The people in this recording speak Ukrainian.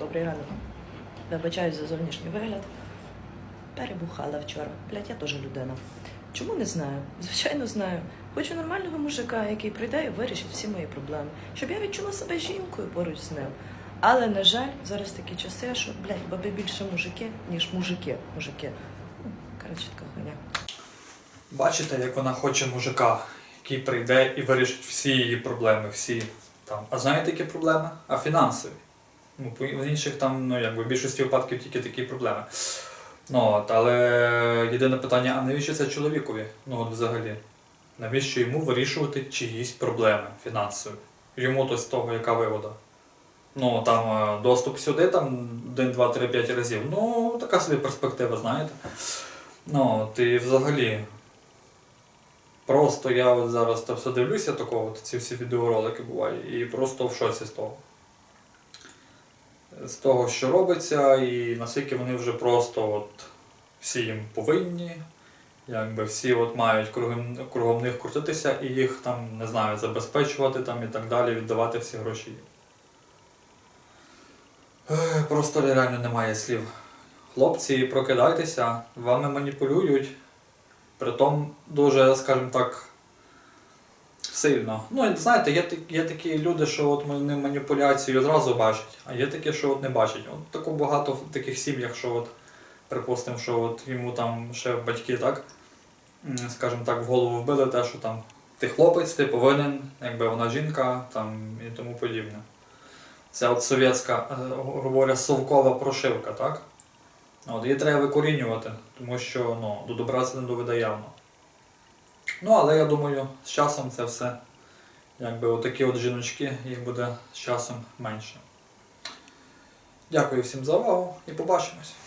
Добрий ранок. Вибачаюсь за зовнішній вигляд. Перебухала вчора. Блять, я теж людина. Чому не знаю? Звичайно, знаю. Хочу нормального мужика, який прийде і вирішить всі мої проблеми, щоб я відчула себе жінкою поруч з ним. Але, на жаль, зараз такі часи, що, блядь, баби більше мужики, ніж мужики. Мужики. Ну, коротше, така хуйня. Бачите, як вона хоче мужика, який прийде і вирішить всі її проблеми, всі там. А знаєте, які проблеми? А фінансові. Ну, в інших там, ну якби в більшості випадків тільки такі проблеми. Ну, от, але єдине питання, а навіщо це чоловікові? Ну от взагалі. Навіщо йому вирішувати чиїсь проблеми фінансові? Йому то з того, яка вигода. Ну, там е, доступ сюди, там 1, 2, 3, 5 разів. Ну, така собі перспектива, знаєте. Ну, і взагалі, Просто я от зараз це все дивлюся, такого, ці всі відеоролики бувають, і просто в шоці з того. З того, що робиться, і наскільки вони вже просто от всі їм повинні, якби всі от мають кругом, кругом них крутитися і їх там, не знаю, забезпечувати там і так далі, віддавати всі гроші. Просто реально немає слів. Хлопці, прокидайтеся, вами маніпулюють. Притом дуже, скажімо так, сильно. Ну, знаєте, є, є такі люди, що от вони маніпуляцію одразу бачать, а є такі, що от не бачать. От тако багато в таких сім'ях, що от, припустимо, що от йому там ще батьки, так, скажімо так, в голову вбили те, що там ти хлопець, ти повинен, якби вона жінка там, і тому подібне. Це от совєтська, е, говоря, совкова прошивка, так? От, її треба викорінювати, тому що ну, до добра це не доведе явно. Ну, але я думаю, з часом це все, якби отакі от жіночки, їх буде з часом менше. Дякую всім за увагу і побачимось.